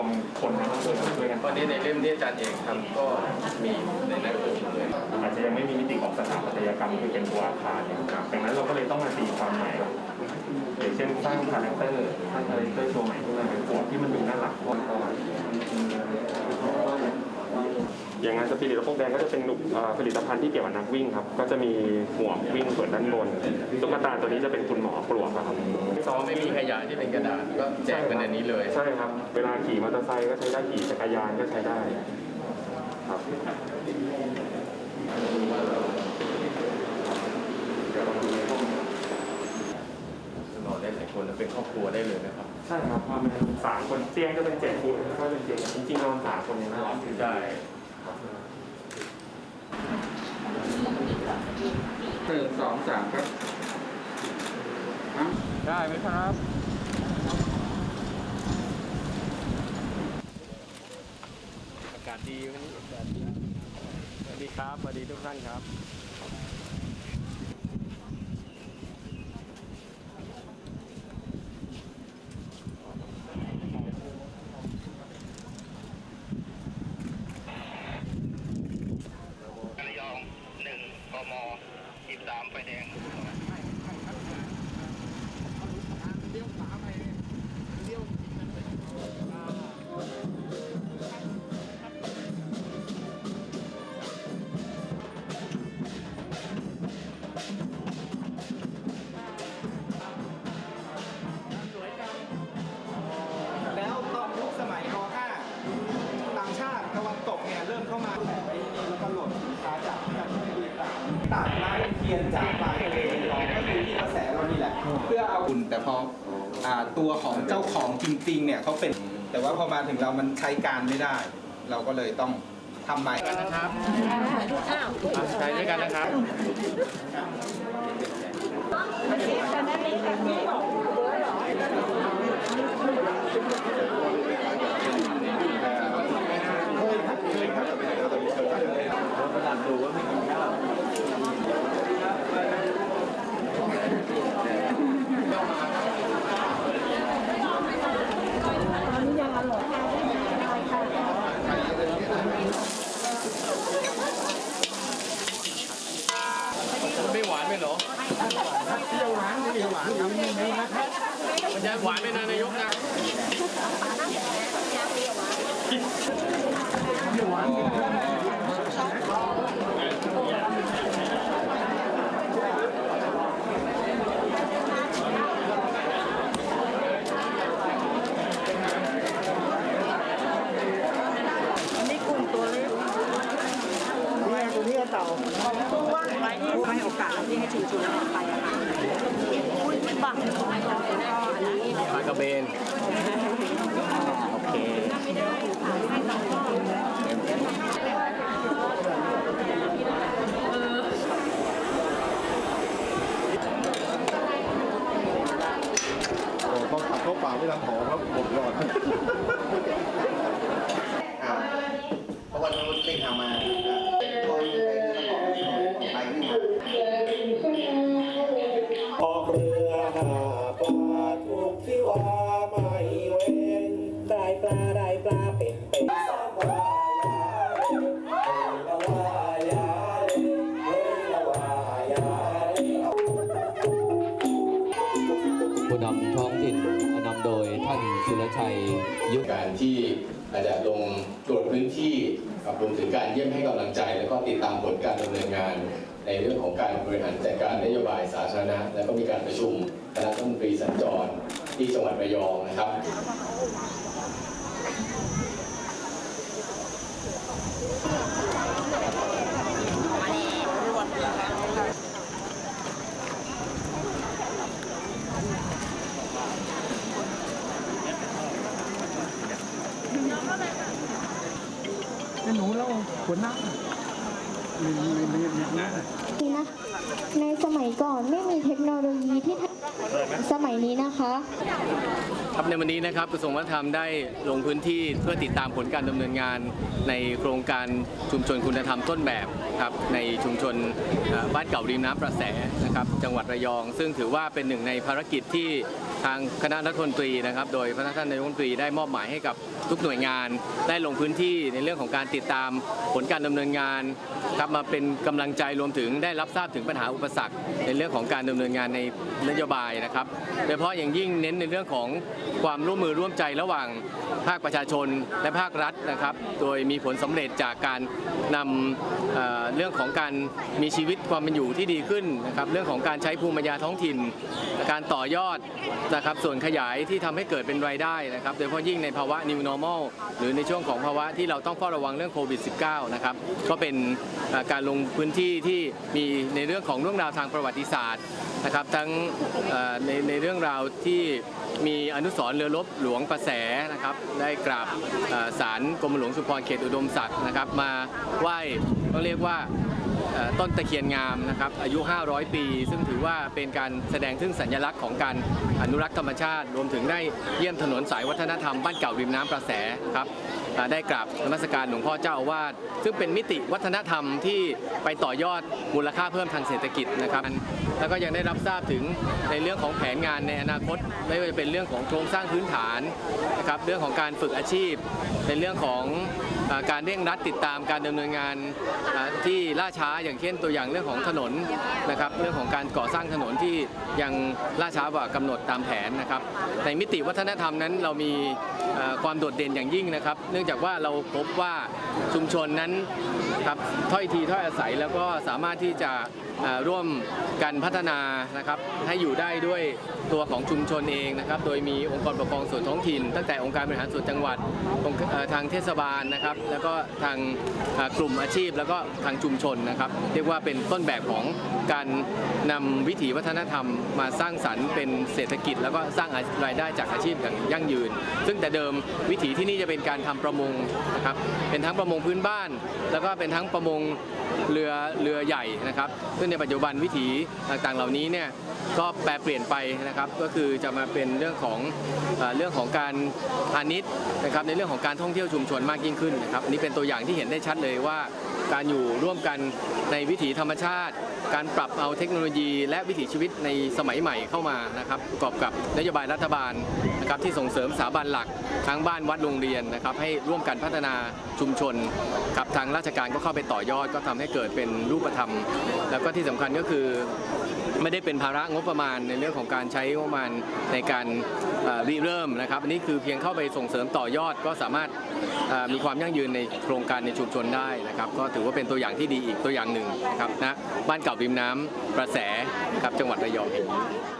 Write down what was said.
วมคนทั้งอำเภอมาช่วยกันวันนี้ในเล่มที่อาจารย์เอกทำก็มีในนั้นด้วยอาจจะยังไม่มีมิติของสถาปัตยกรรมที่เป็นตัวอาคารเนี่ยครับดังนั้นเราก็เลยต้องมาตีความใหม่อย่างเช่นสร้างคาแรคเตอร์สร้างคาแรคเตอร์ตัวใหม่ขึ้นมาเป็นขวดที่มันดูน่ารักพอก่อน อย่างงานสปิริตและพวกแดงก็จะเป็นหนุเอ่อผลิตภัณฑ์ที่เกี่ยวกับนักวิ่งครับ ก็จะมีหมวกวิ่งส่วนด้านบนตุ๊กตาตัวนี้จะเป็นคุณหมอปลวกครับ ซ้อมไม่มีขยะที่เป็นกระดาษก็แจกกันอันนี้เลย ใช่ครับ เวลาขี่มอเตอร์ไซค์ก็ใช้ได้ขี่จักรยานก็ใช้ได้ครับเดี๋ยวเราดูในห้อง นอนได้หลายคนแล้ว เป็นครอบครัวได้เลยนะครับ ใช่ครับเพราะมันสามคนเตียงก็เป็นเจ็ดฟุตก็เป็นเตียงจริงๆนอนสามคนเนี่ยนะได้หนึ่งสองสามครับได้ไหมครับอากาศดีวันนี้อากาศดีสวัสดีครับสวัสดีทุกท่านครับ เนี่ยเริ่มเข้ามาแต่ไปนี่แล้วก็หล่นสินค้าจากที่ที่ดีต่างตัดไม้เทียนจากปลายทะเลเราก็คือที่กระแสเรานี่แหละ เพื่อเอาคุณแต่พออ่าตัวของเจ้าของจริงๆเนี่ยเขาเป็น แต่ว่าพอมาถึงเรามันใช้การไม่ได้ เราก็เลยต้องทำใหม่กันนะครับใช้ด้วยกันนะครับไม่หวานไหมเหรอเปรี้ยวหวานเปรี้ยวหวานครับ มันจะหวานไหมนะนายกนะให้โอกาสเราที่ให้ชุมชนต่อไปอะค่ะคุณบัง ระเบน โอเคเขาขับเข้าป่าไม่ทันหอครับหมดก่อนเพราะวันนู้นติดทำมาตอนไปที่ตะขอไปที่มาออกเรือหาปลาทุกที่ ว่าไม่เว้นได้ปลาได้ปลาเป็ดเป็ดสองวายาเฮ้ยละวายาเฮ้ยละวายาผู้นำท้องถิ่นนำโดยท่านสุรชัยยุทธการที่อาจจะลงตรวจพื้นที่กับรวมถึงการเยี่ยมให้กำลังใจ แล้วก็ติดตามผลการดำเนินงาน ในเรื่องของการบริหารจัดการนโยบายสาธารณะ แล้วก็มีการประชุมคณะรัฐมนตรีสัญจร ที่จังหวัดระยองนะครับนี่นะในสมัย ก่อนไม่มีเทคโนโลยีที่สมัยนี้นะคะครับในวันนี้นะครับกระทรวงวัฒนธรรมได้ลงพื้นที่เพื่อติดตามผลการดำเนินงานในโครงการชุมชนคุณธรรมต้นแบบครับในชุมชนบ้านเก่าริมน้ำประแสนะครับจังหวัดระยอง ซึ่งถือว่าเป็นหนึ่งในภารกิจที่ ทางคณะรัฐมนตรีนะครับ โดยพระท่านนายกรัฐมนตรีได้มอบหมายให้กับทุกหน่วยงาน ได้ลงพื้นที่ในเรื่องของการติดตามผลการดำเนินงานครับมาเป็นกำลังใจรวมถึงได้รับทราบถึงปัญหาอุปสรรค ในเรื่องของการดำเนินงานในนโยบายนะครับโดยเฉพาะอย่างยิ่งเน้นในเรื่องของความร่วมมือร่วมใจระหว่างภาคประชาชนและภาครัฐนะครับ โดยมีผลสำเร็จจากการนำเเรื่องของการมีชีวิตความเป็นอยู่ที่ดีขึ้นนะครับ เรื่องของการใช้ภูมิปัญญาท้องถิ่น การต่อยอดนะครับส่วนขยายที่ทำให้เกิดเป็นรายได้นะครับโดยเฉพาะยิ่งในภาวะ new normal หรือในช่วงของภาวะที่เราต้องเฝ้าระวังเรื่องโควิด -19 นะครับก็เป็นการลงพื้นที่ที่มีในเรื่องของเรื่องราวทางประวัติศาสตร์นะครับทั้งในในเรื่องราวที่มีอนุสรเรือรบหลวงประแสนะครับได้กราบเอ่อศาลกรมหลวงสุพรเขตอุดมศักดิ์นะครับมาไหว้ต้องเรียกว่า ต้นตะเคียนงามนะครับอายุ 500 ปี ซึ่งถือว่าเป็นการแสดงถึงสัญลักษณ์ของการอนุรักษ์ธรรมชาติ รวมถึงได้เยี่ยมถนนสายวัฒนธรรมบ้านเก่าริมน้ำประแสครับได้กราบนมัสการหลวงพ่อเจ้าอาวาสซึ่งเป็นมิติวัฒนธรรมที่ไปต่อยอดมูลค่าเพิ่มทางเศรษฐกิจนะครับ แล้วก็ยังได้รับทราบถึงในเรื่องของแผนงานในอนาคตไม่ว่าจะเป็นเรื่องของโครงสร้างพื้นฐานนะครับเรื่องของการฝึกอาชีพ ในเรื่องของ การเร่งรัดติดตามการดำเนินงานที่ล่าช้าอย่างเช่นตัวอย่างเรื่องของถนนนะครับเรื่องของการก่อสร้างถนนที่ยังล่าช้ากว่ากำหนดตามแผนนะครับ ในมิติวัฒนธรรมนั้นเรามีความโดดเด่นอย่างยิ่งนะครับ เนื่องจากว่าเราพบว่าชุมชนนั้นครับถ้อยทีถ้อยอาศัยแล้วก็สามารถที่จะ ร่วมกันพัฒนานะครับให้อยู่ได้ด้วยตัวของชุมชนเองนะครับ โดยมีองค์กรปกครองส่วนท้องถิ่น ตั้งแต่องค์การบริหารส่วนจังหวัดทางเทศบาลนะครับ แล้วก็ทางกลุ่มอาชีพ แล้วก็ทางชุมชนนะครับ เรียกว่าเป็นต้นแบบของการนำวิถีวัฒนธรรม มาสร้างสรรค์เป็นเศรษฐกิจ แล้วก็สร้างรายได้จากอาชีพอย่างยั่งยืน ซึ่งแต่เดิมวิถีที่นี่จะเป็นการทำประมงนะครับเป็นทั้งประมงพื้นบ้าน แล้วก็เป็นทั้งประมงเรือเรือใหญ่นะครับซึ่งในปัจจุบันวิถีต่างๆ เหล่านี้เนี่ยก็แปลเปลี่ยนไปนะครับ ก็คือจะมาเป็นเรื่องของเอ่อเรื่องของการพาณิชย์นะครับในเรื่องของการท่องเที่ยวชุมชนมากยิ่งขึ้นนะครับอันนี้เป็นตัวอย่างที่เห็นได้ชัดเลยว่า การอยู่ร่วมกันในวิถีธรรมชาติ การปรับเอาเทคโนโลยีและวิถีชีวิตในสมัยใหม่เข้ามานะครับประกอบกับนโยบายรัฐบาลนะครับที่ส่งเสริมสถาบันหลักทั้งบ้านวัดโรงเรียนนะครับให้ร่วมกันพัฒนาชุมชนครับทางราชการก็เข้าไปต่อยอดก็ทำให้เกิดเป็นรูปธรรม แล้วก็ที่สำคัญก็คือ ไม่ได้เป็นภาระงบประมาณในเรื่องของการใช้งบประมาณในการริเริ่มนะครับอันนี้คือเพียงเข้าไปส่งเสริมต่อยอดก็สามารถมีความยั่งยืนในโครงการในชุมชนได้นะครับ ก็ถือว่าเป็นตัวอย่างที่ดีอีกตัวอย่างหนึ่งนะครับนะบ้านเก่าริมน้ำประแสครับจังหวัดระยองแห่งนี้